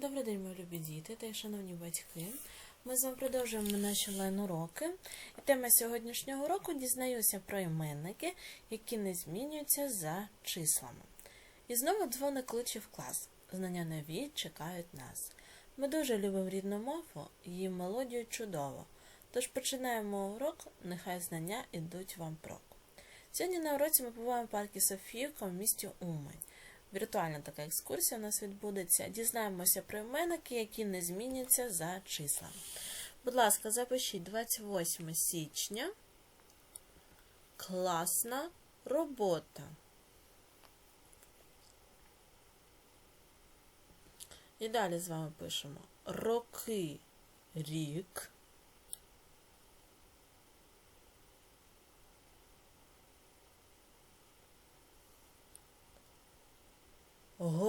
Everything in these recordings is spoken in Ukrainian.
Добрий день, мої любі діти та шановні батьки. Ми з вами продовжуємо наші онлайн-уроки. І тема сьогоднішнього уроку дізнаюся про іменники, які не змінюються за числами. І знову дзвоник кличе в клас. Знання нові чекають нас. Ми дуже любимо рідну мову, її мелодію чудово. Тож починаємо урок, нехай знання ідуть вам прок. Сьогодні на уроці ми побуваємо в парку Софіївка в місті Умань. Віртуальна така екскурсія у нас відбудеться. Дізнаємося про іменники, які не зміняться за числами. Будь ласка, запишіть 28 січня. Класна робота. І далі з вами пишемо роки рік.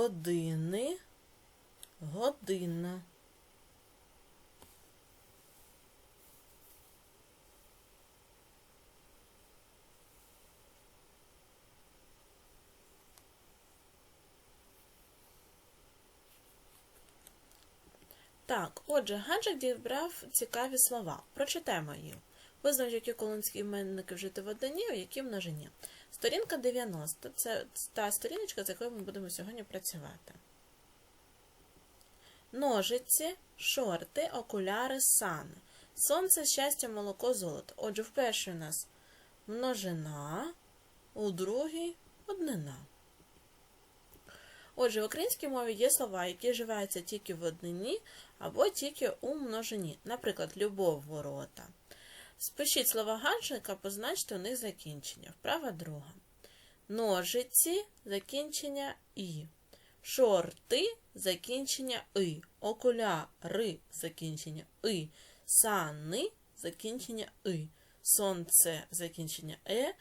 Години, година. Так, отже, Ганчик дібрав цікаві слова. Прочитаємо їх. Визнач, які колонські іменники вжити в однині, а які в множині. Сторінка 90 це та сторіночка, з якою ми будемо сьогодні працювати. Ножиці, шорти, окуляри, сани. Сонце, щастя, молоко, золото. Отже, в першій у нас множина, у другій однина. Отже, в українській мові є слова, які вживаються тільки в однині або тільки у множині. Наприклад, любов ворота. Спишіть слова ганчика, позначте у них закінчення. Вправа друга. Ножиці закінчення і. Шорти закінчення и. Окуляри закінчення и. Сани закінчення и. Сонце закінчення е.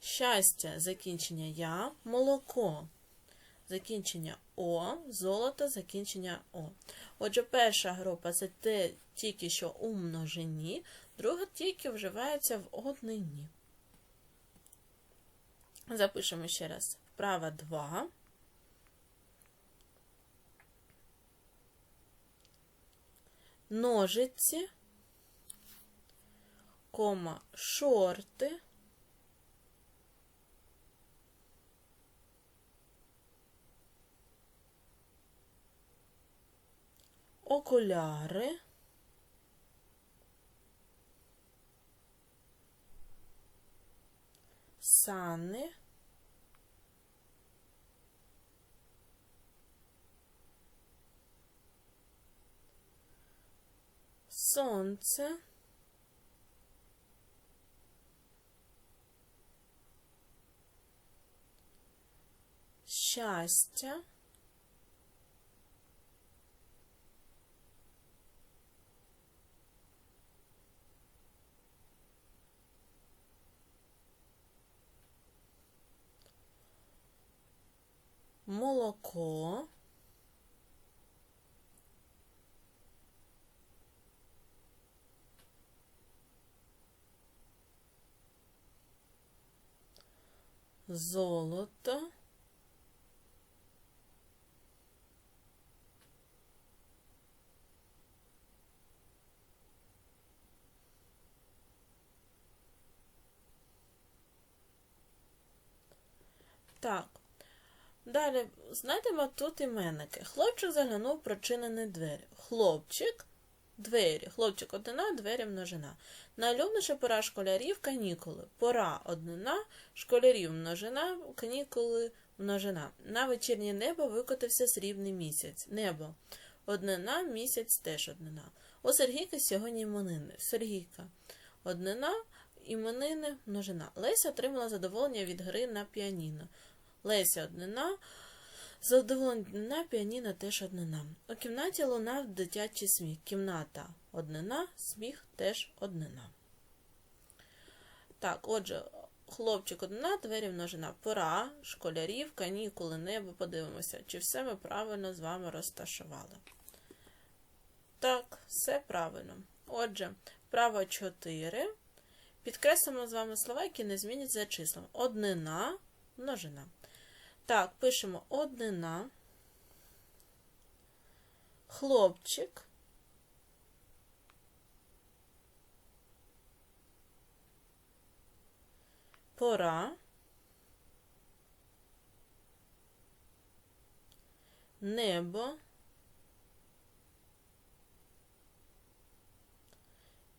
Щастя закінчення я. Молоко закінчення О, золото закінчення О. Отже, перша група це те тільки що у множині, друга тільки вживається в однині. Запишемо ще раз. Вправа 2. Ножиці, кома, шорти. окуляри, сани, сонце, щастя, молоко, золото, Так. Далі знайдемо тут іменники. Хлопчик заглянув в прочинені двері. Хлопчик, двері. Хлопчик однина, двері множина. Найлюбніша пора школярів канікули. Пора однина, школярів множина, канікули множина. На вечірнє небо викотився срібний місяць. Небо. Однина, місяць теж однина. У Сергійка сьогодні іменини. Сергійка. Однина, іменини, множина. Леся отримала задоволення від гри на піаніно. Леся однина, задоволена піаніно теж однина. У кімнаті лунав дитячий сміх. Кімната однина, сміх теж однина. Так, отже, хлопчик однина, двері множина. Пора, школярів, канікули, небо. Подивимося, чи все ми правильно з вами розташували. Так, все правильно. Отже, право 4. Підкреслимо з вами слова, які не змінять за числом. Однина, множина. Так, пишемо однина. хлопчик, пора, небо,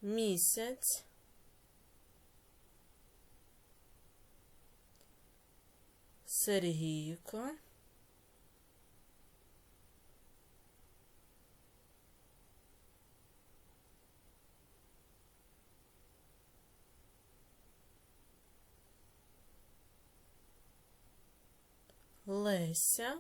місяць, Сергійко, Леся,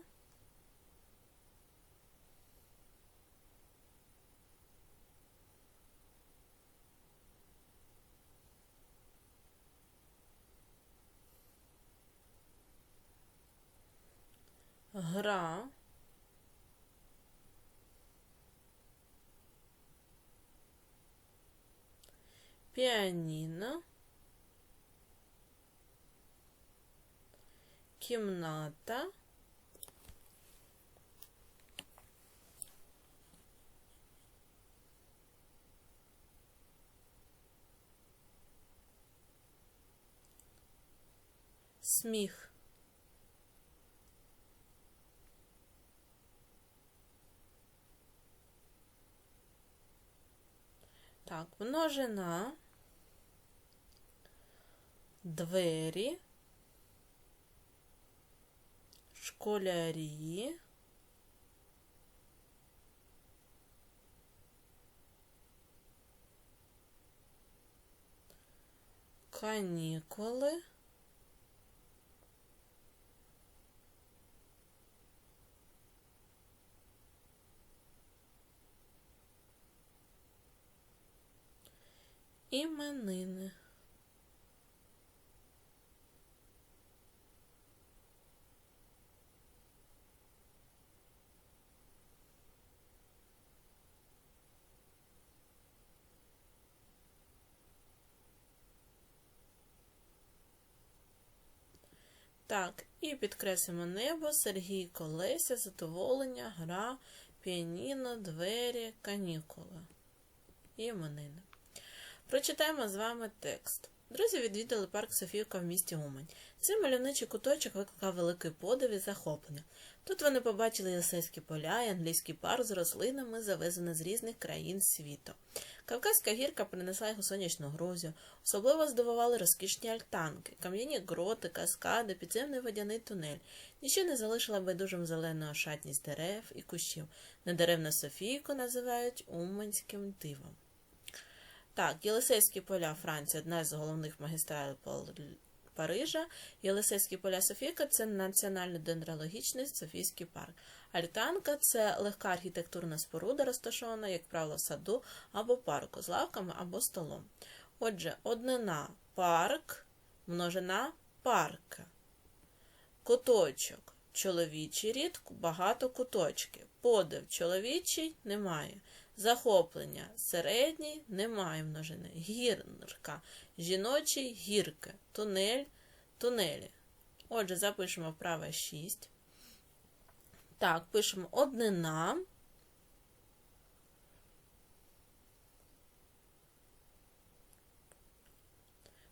гра, піаніно, кімната, сміх. Так, множина, двері, школярі, канікули, іменини. Так, і підкреслимо небо, Сергій Колеся, задоволення, гра, піаніно, двері, канікули. Іменини. Прочитаємо з вами текст. Друзі відвідали парк Софійка в місті Умань. Цей мальовничий куточок викликав великий подив і захоплення. Тут вони побачили єлисейські поля і англійський парк з рослинами, завезені з різних країн світу. Кавказька гірка принесла його сонячну грузію. Особливо здивували розкішні альтанки, кам'яні гроти, каскади, підземний водяний тунель. Ніщо не залишила байдужим зелену ошатність дерев і кущів. Недеревну Софійку називають Уманським дивом. Так, Єлисейські поля Франції одна з головних магістралей Парижа. Єлисейські поля Софійка це національний дендрологічний Софійський парк. Альтанка це легка архітектурна споруда, розташована, як правило, в саду або парку з лавками або столом. Отже, однина парк, множина парка. Куточок чоловічий рід, багато куточків. Подив чоловічий немає. Захоплення середній немає множини. Гірка, жіночий гірки, тунель, тунелі. Отже, запишемо вправо 6. Так, пишемо однина.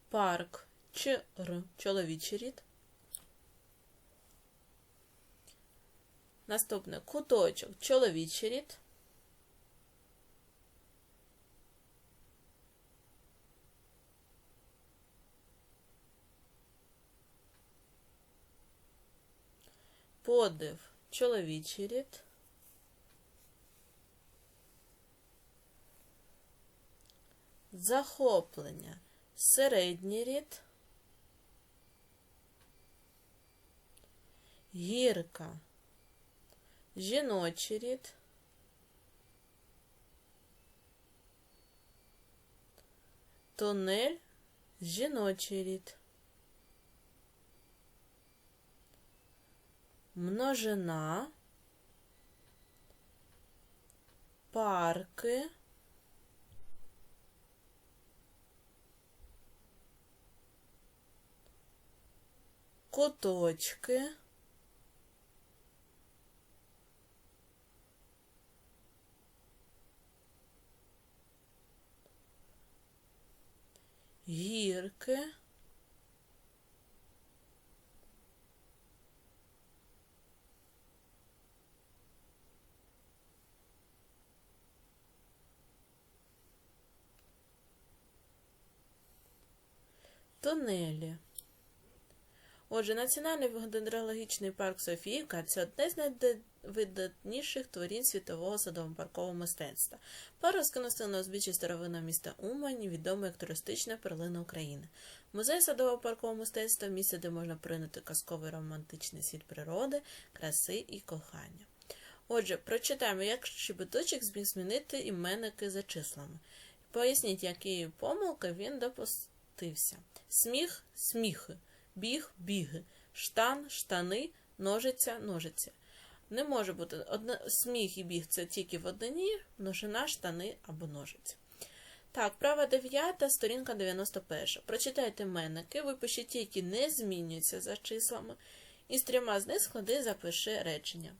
Парк чр, чоловічий рід. Наступне куточок чоловічий рід. Подив чоловічий рід. Захоплення середній рід. Гірка жіночий рід. Тунель жіночий рід. множина, парки, куточки, гірки. Тунелі. Отже, Національний дендрологічний парк Софіївка це одне з найвидатніших творінь світового садово-паркового мистецтва. Парк розкинувся на узбіччі старовинного міста Умані, відомий як туристична перлина України. Музей садово-паркового мистецтва місце, де можна поринути казковий романтичний світ природи, краси і кохання. Отже, прочитаємо, як щебеточок зміг змінити іменники за числами. Поясніть, які помилки він допустився. Сміх сміхи, біг біги, штан штани, ножиця ножиця. Не може бути одне, сміх і біг це тільки в однині, множина, штани або ножиці. Так, права 9, сторінка 91. Прочитайте менники, випишіть які не змінюються за числами, і з трьома з них склади запиши речення.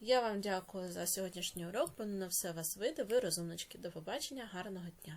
Я вам дякую за сьогоднішній урок. Воно на все вас вийде. Ви розумнички. До побачення, гарного дня!